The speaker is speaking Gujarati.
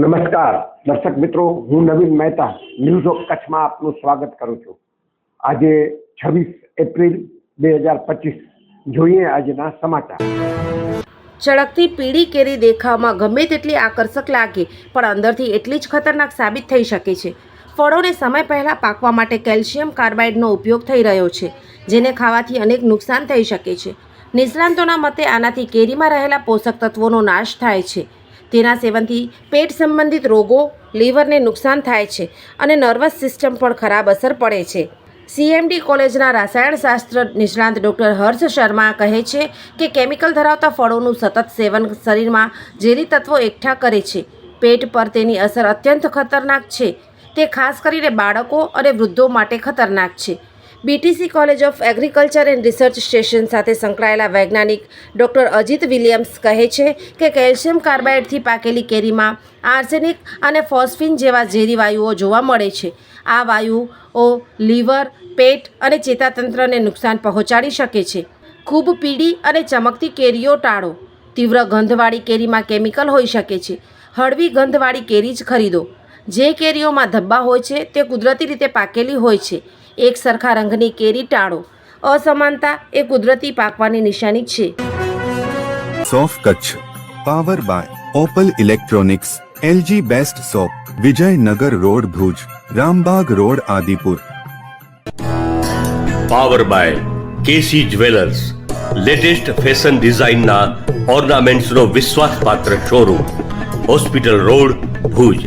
નમસ્કાર. દર્શક મિત્રો, હું નવીન મહેતા, ન્યૂઝ ઓફ કચ્છમાં આપનું સ્વાગત કરું છું. આજે છવ્વીસ એપ્રિલ બે હજાર પચીસ. જોઈએ આજના સમાચાર. ચળકતી પીળી કેરી દેખાવમાં ગમે તેટલી આકર્ષક લાગે, પણ અંદરથી એટલી જ ખતરનાક સાબિત થઈ શકે છે. ફળોને સમય પહેલાં પાકવા માટે કેલ્શિયમ કાર્બાઇડનો ઉપયોગ થઈ રહ્યો છે, જેને ખાવાથી અનેક નુકસાન થઈ શકે છે. નિષ્ણાંતોના મતે આનાથી કેરીમાં રહેલા પોષક તત્વોનો નાશ થાય છે. તેના સેવનથી પેટ સંબંધિત રોગો, લીવરને નુકસાન થાય છે અને નર્વસ સિસ્ટમ પર ખરાબ અસર પડે છે. સીએમડી કોલેજના રસાયણશાસ્ત્ર નિષ્ણાંત ડૉક્ટર હર્ષ શર્મા કહે છે કે કેમિકલ ધરાવતા ફળોનું સતત સેવન શરીરમાં ઝેરી તત્વો એકઠા કરે છે. પેટ પર તેની અસર અત્યંત ખતરનાક છે. તે ખાસ કરીને બાળકો અને વૃદ્ધો માટે ખતરનાક છે. BTC college of agriculture and research station સાથે સંકળાયેલા વૈજ્ઞાનિક ડૉક્ટર અજીત વિલિયમ્સ કહે છે કે કેલ્શિયમ કાર્બાઇડથી પાકેલી કેરીમાં આર્સેનિક અને ફોસ્ફિન જેવા ઝેરી વાયુઓ જોવા મળે છે. આ વાયુઓ લીવર, પેટ અને ચેતાતંત્રને નુકસાન પહોંચાડી શકે છે. ખૂબ પીળી અને ચમકતી કેરીઓ ટાળો. તીવ્ર ગંધવાળી કેરીમાં કેમિકલ હોઈ શકે છે. હળવી ગંધવાળી કેરી જ ખરીદો. જે કેરીઓમાં ધબ્બા હોય છે તે કુદરતી રીતે પાકેલી હોય છે. એક સરખા રંગની કેરી ટાળો. અસમાનતા એ કુદરતી પાકવાની નિશાની છે. સોફ Kutch. Power by Opal electronics LG best shop Vijaynagar road Bhuj Rambag road Adipur. Power by KC jewellers. Latest fashion ડિઝાઇનના ઓર્નામેન્ટ્સનો વિશ્વાસપાત્ર શોરૂમ હોસ્પિટલ રોડ ભુજ.